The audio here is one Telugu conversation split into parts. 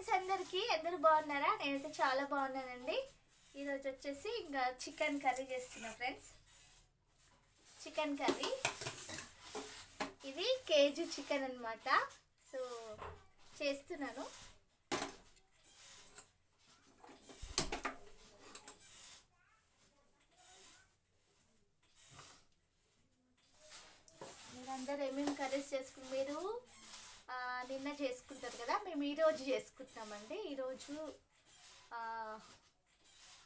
ఫ్రెండ్స్ అందరికీ అందరూ బాగున్నారా? నేనైతే చాలా బాగున్నానండి. ఈరోజు వచ్చేసి ఇంకా చికెన్ కర్రీ చేస్తున్నా ఫ్రెండ్స్. Chicken curry. ఇది కేజీ చికెన్ అన్నమాట. సో చేస్తున్నాను. మీరందరూ ఏమేమి కర్రీస్ చేసుకుని మీరు నిన్న చేసుకుంటారు కదా మేము ఈరోజు చేసుకుంటామండి. ఈరోజు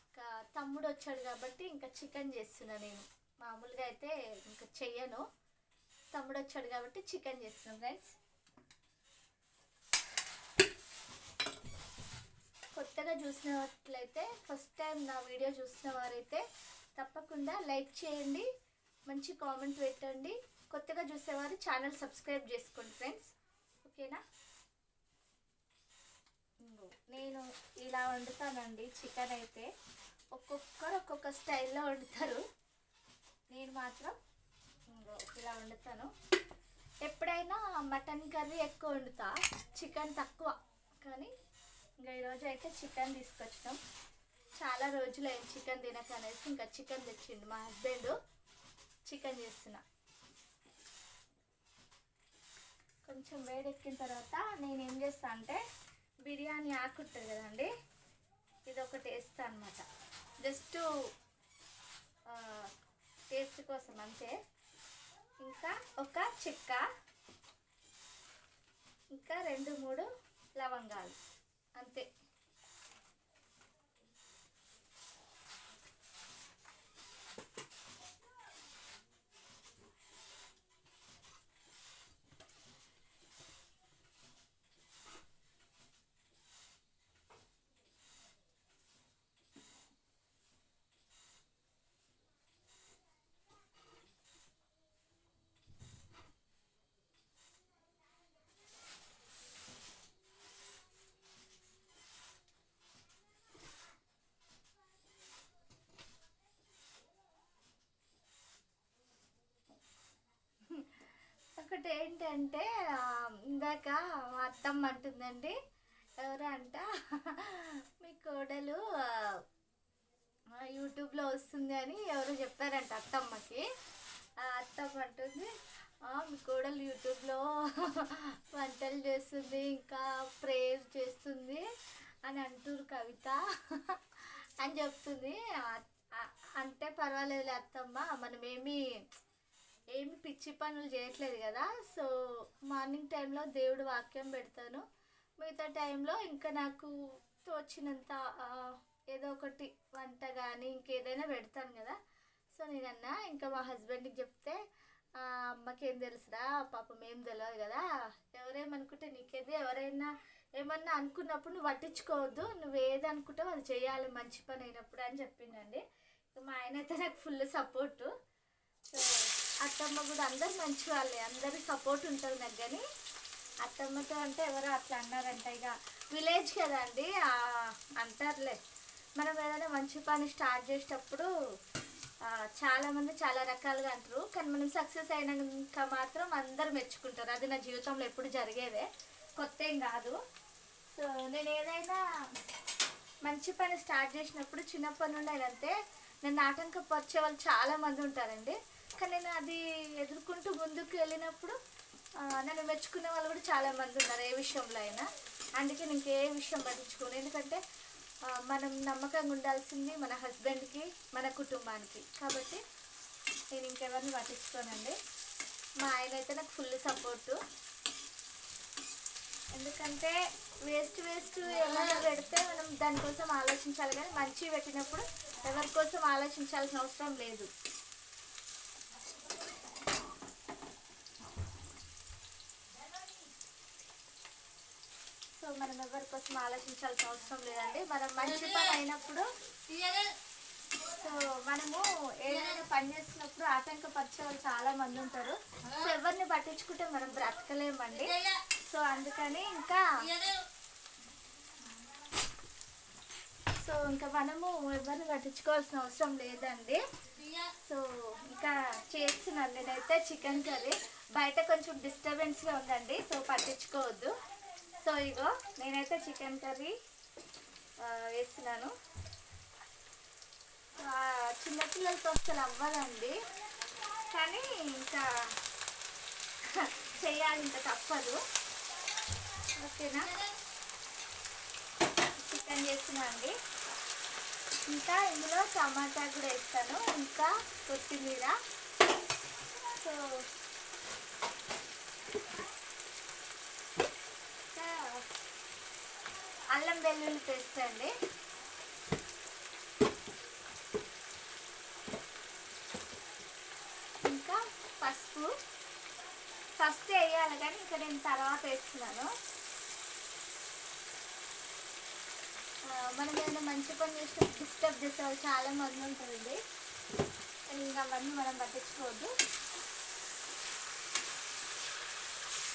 ఇంకా తమ్ముడు వచ్చాడు కాబట్టి ఇంకా చికెన్ చేస్తున్నా నేను. మామూలుగా అయితే ఇంకా చెయ్యను. తమ్ముడు వచ్చాడు కాబట్టి చికెన్ చేస్తున్నాం ఫ్రెండ్స్ కొత్తగా చూసినట్లయితే ఫస్ట్ టైం నా వీడియో చూసిన వారైతే తప్పకుండా లైక్ చేయండి మంచి కామెంట్ పెట్టండి. కొత్తగా చూసేవారు ఛానల్ సబ్స్క్రైబ్ చేసుకోండి ఫ్రెండ్స్ ఓకేనా? నేను ఇలా వండుతానండి చికెన్ అయితే. ఒక్కొక్కరు ఒక్కొక్క స్టైల్లో వండుతారు. నేను మాత్రం ఇలా వండుతాను. ఎప్పుడైనా మటన్ కర్రీ ఎక్కువ వండుతా చికెన్ తక్కువ. కానీ ఇంకా ఈరోజు అయితే చికెన్ తీసుకొచ్చినాం. చాలా రోజులు చికెన్ తినక అనేసి ఇంకా చికెన్ తెచ్చిండు మా హస్బెండ్. చికెన్ చేస్తున్నా. కొంచెం వేడెక్కిన తర్వాత నేను ఏం చేస్తా అంటే బిర్యానీ ఆకు ఉంటుంది కదండి ఇది ఒకటి వేస్తా అనమాట జస్ట్ టేస్ట్ కోసం అంతే. ఇంకా ఒక చెక్క ఇంకా రెండు మూడు లవంగాలు అంతే. ఒకటి ఏంటంటే ఇందాక మా అత్తమ్మ అంటుందండి ఎవరు అంట? మీ కోడలు యూట్యూబ్లో వస్తుంది అని ఎవరు చెప్పారంట అత్తమ్మకి. అత్తమ్మ అంటుంది మీ కోడలు యూట్యూబ్లో వంటలు చేస్తుంది ఇంకా ప్రేయర్ చేస్తుంది అని అంటున్నారు కవిత అని చెప్తుంది. అంటే పర్వాలేదు అత్తమ్మ మనమేమి ఏమి పిచ్చి పనులు చేయట్లేదు కదా. సో మార్నింగ్ టైంలో దేవుడు వాక్యం పెడతాను. మిగతా టైంలో ఇంకా నాకు తోచినంత ఏదో ఒకటి వంట కానీ ఇంకేదైనా పెడతాను కదా. సో నేనన్నా ఇంకా మా హస్బెండ్కి చెప్తే అమ్మకేం తెలుసురా పాపం ఏం తెలియదు కదా. ఎవరేమనుకుంటే నీకేది ఎవరైనా ఏమన్నా అనుకున్నప్పుడు నువ్వు పట్టించుకోవద్దు. నువ్వు ఏది అనుకుంటావు అది చేయాలి మంచి పని అయినప్పుడు అని చెప్పిండండి. మా ఆయన అయితే నాకు ఫుల్ సపోర్టు. అత్తమ్మ కూడా అందరు మంచి వాళ్ళే అందరి సపోర్ట్ ఉంటుంది నాకు కానీ. అత్తమ్మతో అంటే ఎవరో అట్లా అన్నారంట ఇక. విలేజ్ కదా అండి అంటారులే. మనం ఏదైనా మంచి పని స్టార్ట్ చేసేటప్పుడు చాలామంది చాలా రకాలుగా అంటారు. కానీ మనం సక్సెస్ అయినాక మాత్రం అందరు మెచ్చుకుంటారు. అది నా జీవితంలో ఎప్పుడు జరిగేదే. కొత్త ఏం కాదు. సో నేను ఏదైనా మంచి పని స్టార్ట్ చేసినప్పుడు చిన్నప్పటి నుండి అయినంతే నన్ను ఆటంకపరిచే వాళ్ళు చాలామంది ఉంటారండి. నేను అది ఎదుర్కొంటూ ముందుకు వెళ్ళినప్పుడు నన్ను మెచ్చుకునే వాళ్ళు కూడా చాలా మంది ఉన్నారు ఏ విషయంలో అయినా. అందుకే నేను ఇంకే విషయం పట్టించుకోను. ఎందుకంటే మనం నమ్మకంగా ఉండాల్సింది మన హస్బెండ్కి మన కుటుంబానికి. కాబట్టి నేను ఇంకెవరిని పట్టించుకోనండి. మా ఆయన అయితే నాకు ఫుల్ సపోర్టు. ఎందుకంటే వేస్ట్ వేస్ట్ ఏమైనా పెడితే మనం దానికోసం ఆలోచించాలి. కానీ మంచి పెట్టినప్పుడు ఎవరి కోసం ఆలోచించాల్సిన అవసరం లేదు సో మనం ఎవరి కోసం ఆలోచించాల్సిన అవసరం లేదండి. మనం మంచి పని అయినప్పుడు సో మనము ఏదైనా పని చేస్తున్నప్పుడు ఆటంకపరిచే వాళ్ళు చాలా మంది ఉంటారు. సో ఎవరిని పట్టించుకుంటే మనం బ్రతకలేమండి. సో అందుకని ఇంకా సో ఇంకా మనము ఎవరిని పట్టించుకోవాల్సిన అవసరం లేదండి. సో ఇంకా చేస్తున్నాను. నేనైతే చికెన్ కర్రీ. బయట కొంచెం డిస్టర్బెన్స్గా ఉందండి సో పట్టించుకోవద్దు. సో ఇగో నేనైతే చికెన్ కర్రీ వేస్తున్నాను. చిన్నపిల్లలతో అసలు అవ్వదండి. కానీ ఇంకా చేయాలి ఇంకా తప్పదు. ఓకేనా? చికెన్ చేస్తున్నా అండి. ఇంకా ఇందులో టమాటా కూడా వేస్తాను ఇంకా కొత్తిమీర. సో ఇంకా అల్లం వెల్లుల్లి పేస్ట్ అండి. ఇంకా పసుపు. ఫస్ట్ వేయాలి కానీ ఇంకా నేను తర్వాత వేస్తున్నాను. మనం ఏదైనా మంచి పని చేస్తే డిస్టర్బ్ చేసేవాళ్ళు చాలా మంది ఉంటుంది కానీ ఇంకా అవన్నీ మనం పట్టించుకోవద్దు.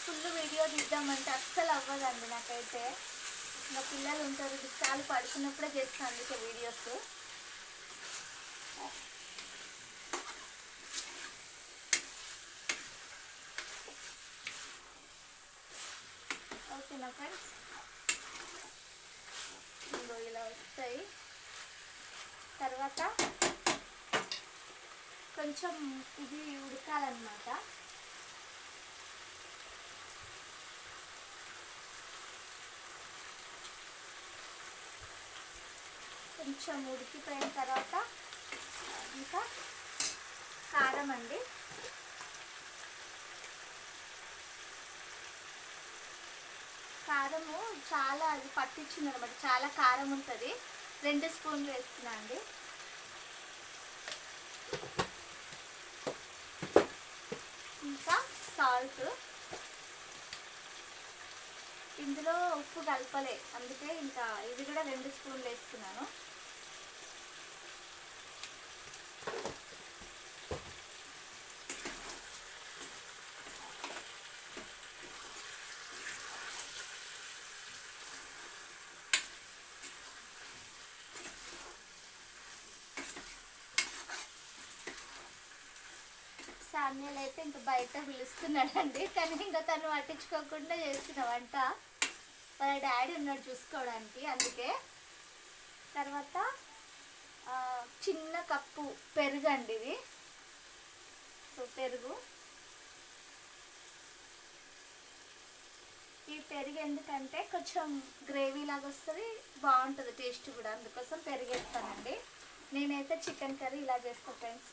ఫుల్ వీడియో తీద్దామంటే అస్సలు అవ్వదండి నాకైతే. మా పిల్లలు ఉంటారు చాలా పడుకున్నప్పుడే చేస్తాను అందుకే వీడియోస్ ఓకేనా ఫ్రెండ్స్ ఇదిగో ఇలా వస్తాయి. తర్వాత కొంచెం ఇది ఉడకాలన్నమాట. కొంచెం ఉడికిపోయిన తర్వాత ఇంకా కారం అండి. కారము చాలా అది పట్టించింది అనమాట చాలా కారం ఉంటుంది. రెండు స్పూన్లు వేస్తున్నా అండి. ఇంకా సాల్ట్. ఇందులో ఉప్పు కలపలే. అందుకే ఇంకా ఇది కూడా రెండు స్పూన్లు వేస్తున్నాను. అన్నీలు అయితే ఇంకా బయట పిలుస్తున్నాడండి. కానీ ఇంకా తను పట్టించుకోకుండా చేస్తున్న వంట. వాళ్ళ డాడీ ఉన్నాడు చూసుకోవడానికి అందుకే. తర్వాత చిన్న కప్పు పెరుగు అండి ఇది. సో పెరుగు. ఈ పెరుగు ఎందుకంటే కొంచెం గ్రేవీ లాగా వస్తుంది బాగుంటుంది టేస్ట్ కూడా. అందుకోసం పెరుగు వేస్తానండి. నేనైతే చికెన్ కర్రీ ఇలా చేస్తాను ఫ్రెండ్స్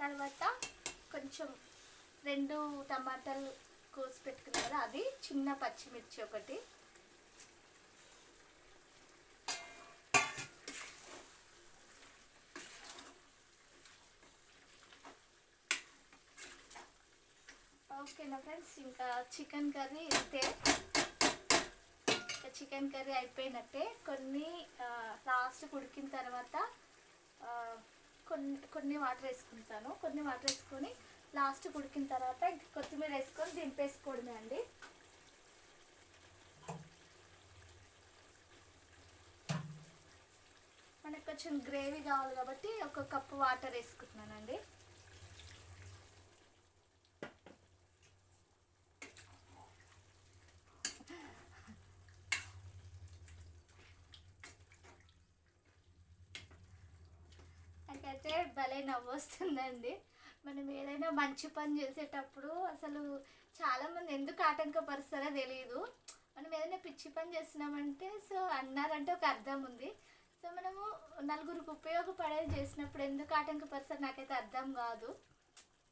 తర్వాత కొంచెం రెండు టమాటాలు కోసి పెట్టుకున్నాం కదా అది చిన్న పచ్చిమిర్చి ఒకటి. ఓకేనా ఫ్రెండ్స్ ఇంకా చికెన్ కర్రీ ఇంతే చికెన్ కర్రీ అయిపోయినట్టే కొన్ని లాస్ట్ ఉడికిన తర్వాత కొన్ని కొన్ని వాటర్ వేసుకుంటాను. కొన్ని వాటర్ వేసుకొని లాస్ట్ ఉడికిన తర్వాత కొత్తిమీర వేసుకొని దింపేసుకోవడమే అండి. మనకు కొంచెం గ్రేవీ కావాలి కాబట్టి ఒక కప్పు వాటర్ వేసుకుంటున్నానండి. నాకైతే భలే నవ్వు వస్తుందండి మనం ఏదైనా మంచి పని చేసేటప్పుడు అసలు చాలామంది ఎందుకు ఆటంకపరుస్తారో తెలియదు మనం ఏదైనా పిచ్చి పని చేస్తున్నామంటే సో అన్నారంటే ఒక అర్థం ఉంది. సో మనము నలుగురికి ఉపయోగపడేది చేసినప్పుడు ఎందుకు ఆటంకపరుస్తారు నాకైతే అర్థం కాదు.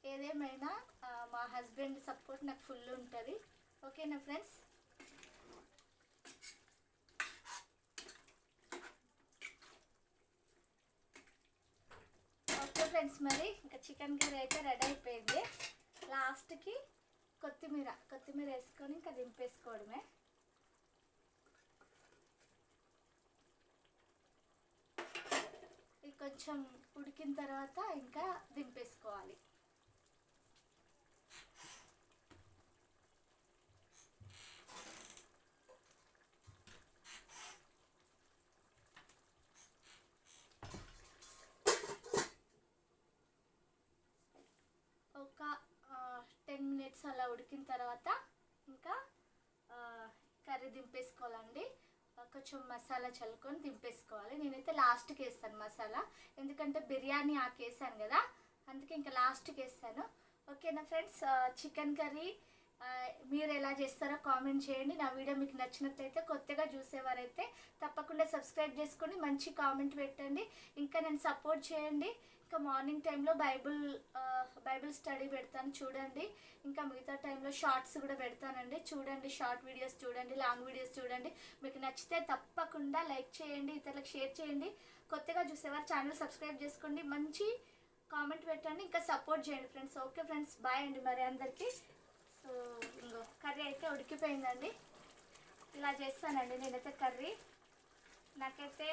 ఏదేమైనా మా హస్బెండ్ సపోర్ట్ నాకు ఫుల్ ఉంటుంది. ఓకేనా ఫ్రెండ్స్ ఓకే ఫ్రెండ్స్ మరి ఇంకా చికెన్ కర్రీ అయితే రెడీ అయిపోయింది. లాస్ట్కి కొత్తిమీర కొత్తిమీర వేసుకొని ఇంకా దింపేసుకోవడమే. ఇది కొంచెం ఉడికిన తర్వాత ఇంకా దింపేసుకోవాలి ఒక టెన్ మినిట్స్ అలా ఉడికిన తర్వాత ఇంకా కర్రీ దింపేసుకోవాలండి. కొంచెం మసాలా చల్లుకొని దింపేసుకోవాలి. నేనైతే లాస్ట్కి వేస్తాను మసాలా. ఎందుకంటే బిర్యానీ ఆకు వేసాను కదా అందుకే ఇంకా లాస్ట్కి వేస్తాను. ఓకేనా ఫ్రెండ్స్? చికెన్ కర్రీ మీరు ఎలా చేస్తారో కామెంట్ చేయండి. నా వీడియో మీకు నచ్చినట్లయితే కొత్తగా చూసేవారైతే తప్పకుండా సబ్స్క్రైబ్ చేసుకోండి మంచి కామెంట్ పెట్టండి. ఇంకా నేను సపోర్ట్ చేయండి. ఇంకా మార్నింగ్ టైంలో బైబుల్ బైబిల్ స్టడీ పెడతాను చూడండి. ఇంకా మిగతా టైంలో షార్ట్స్ కూడా పెడతానండి. చూడండి షార్ట్ వీడియోస్ చూడండి లాంగ్ వీడియోస్ చూడండి. మీకు నచ్చితే తప్పకుండా లైక్ చేయండి ఇతరులకు షేర్ చేయండి. కొత్తగా చూసేవారు ఛానల్ సబ్స్క్రైబ్ చేసుకోండి. మంచి కామెంట్ పెట్టండి ఇంకా సపోర్ట్ చేయండి ఫ్రెండ్స్. ఓకే ఫ్రెండ్స్ బాయ్ అండి మరి అందరికీ. సో ఇంకో కర్రీ అయితే ఉడికిపోయిందండి. ఇలా చేస్తానండి నేనైతే కర్రీ. నాకైతే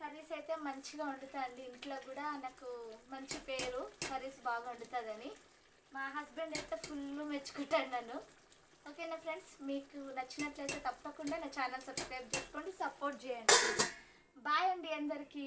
కర్రీస్ అయితే మంచిగా వండుతానండి ఇంట్లో కూడా నాకు మంచి పేరు కర్రీస్ బాగా వండుతుందని. మా హస్బెండ్ అయితే ఫుల్ మెచ్చుకుంటాడు నన్ను. ఓకేనా ఫ్రెండ్స్? మీకు నచ్చినట్లయితే తప్పకుండా నా ఛానల్ సబ్స్క్రైబ్ చేసుకోండి సపోర్ట్ చేయండి. బాయ్ అండి అందరికీ.